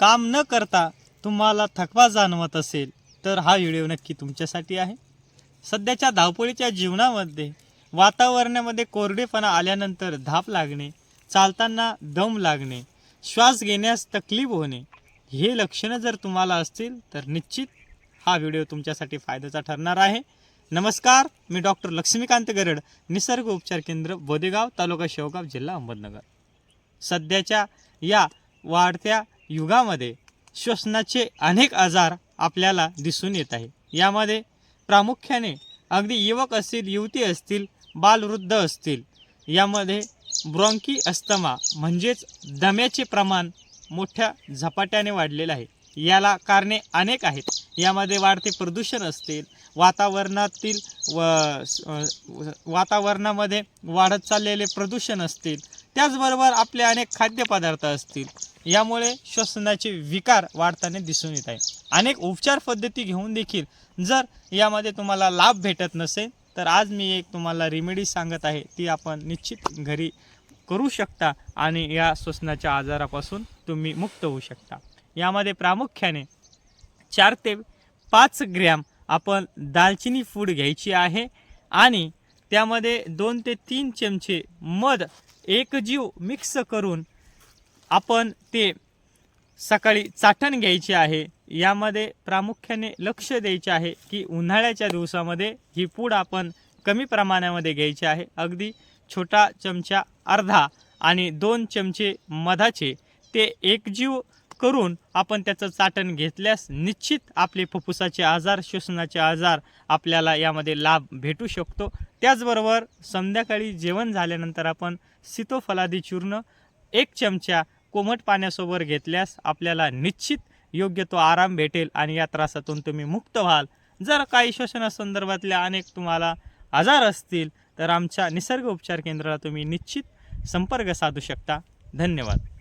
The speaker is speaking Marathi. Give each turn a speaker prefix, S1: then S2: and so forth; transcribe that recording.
S1: काम न करता तुम्हाला थकवा जाणवत असेल तर हा व्हिडिओ नक्की तुमच्यासाठी आहे. सध्याच्या धावपळीच्या जीवनामध्ये वातावरणामध्ये कोरडेपणा आल्यानंतर धाप लागणे चालताना दम लागणे श्वास घेण्यास तकलीफ होणे हे लक्षणं जर तुम्हाला असतील तर निश्चित हा व्हिडिओ तुमच्यासाठी फायद्याचा ठरणार आहे. नमस्कार मी डॉक्टर लक्ष्मीकांत गरड निसर्ग उपचार केंद्र बोदेगाव तालुका शेवगाव जिल्हा अहमदनगर. सध्याच्या या वाढत्या युगामध्ये श्वसनाचे अनेक आजार आपल्याला दिसून येत आहे यामध्ये प्रामुख्याने अगदी युवक असतील युवती असतील बालवृद्ध असतील यामध्ये ब्रॉन्की अस्तमा म्हणजेच दम्याचे प्रमाण मोठ्या झपाट्याने वाढलेलं आहे. याला कारणे अनेक आहेत. यामध्ये वाढते प्रदूषण असतील वातावरणातील व वातावरणामध्ये वाढत चाललेले प्रदूषण असतील त्याचबरोबर आपले अनेक खाद्यपदार्थ असतील यामुळे श्वसनाचे विकार वाढताना दिसून येत आहे. अनेक उपचार पद्धती घेऊन देखील जर यामध्ये तुम्हाला लाभ भेटत नसेल तर आज मी एक तुम्हाला रेमेडी सांगत आहे ती आपण निश्चित घरी करू शकता आणि या श्वसनाच्या आजारापासून तुम्ही मुक्त होऊ शकता. यामध्ये प्रामुख्याने चार ते पाच ग्रॅम आपण दालचिनी फूड घ्यायची आहे आणि त्यामध्ये दोन ते तीन चमचे मध एकजीव मिक्स करून आपण ते सकाळी चाटण घ्यायचे आहे. यामध्ये प्रामुख्याने लक्ष द्यायचे आहे की उन्हाळ्याच्या दिवसामध्ये ही पूड आपण कमी प्रमाणामध्ये घ्यायची आहे. अगदी छोटा चमचा अर्धा आणि दोन चमचे मधाचे ते एकजीव करून आपण त्याचं चाटण घेतल्यास निश्चित आपले फुफ्फुसाचे आजार श्वसनाचे आजार आपल्याला यामध्ये लाभ भेटू शकतो. त्याचबरोबर संध्याकाळी जेवण झाल्यानंतर आपण सीतोफलादी चूर्ण एक चमचा कोमट पाण्यासोबत घेतल्यास आपल्याला निश्चित योग्य तो आराम भेटेल आणि या त्रासातून तुम्ही मुक्त व्हाल. जर काही श्वसनासंदर्भातल्या अनेक तुम्हाला आजार असतील तर आमच्या निसर्ग उपचार केंद्राला तुम्ही निश्चित संपर्क साधू शकता. धन्यवाद.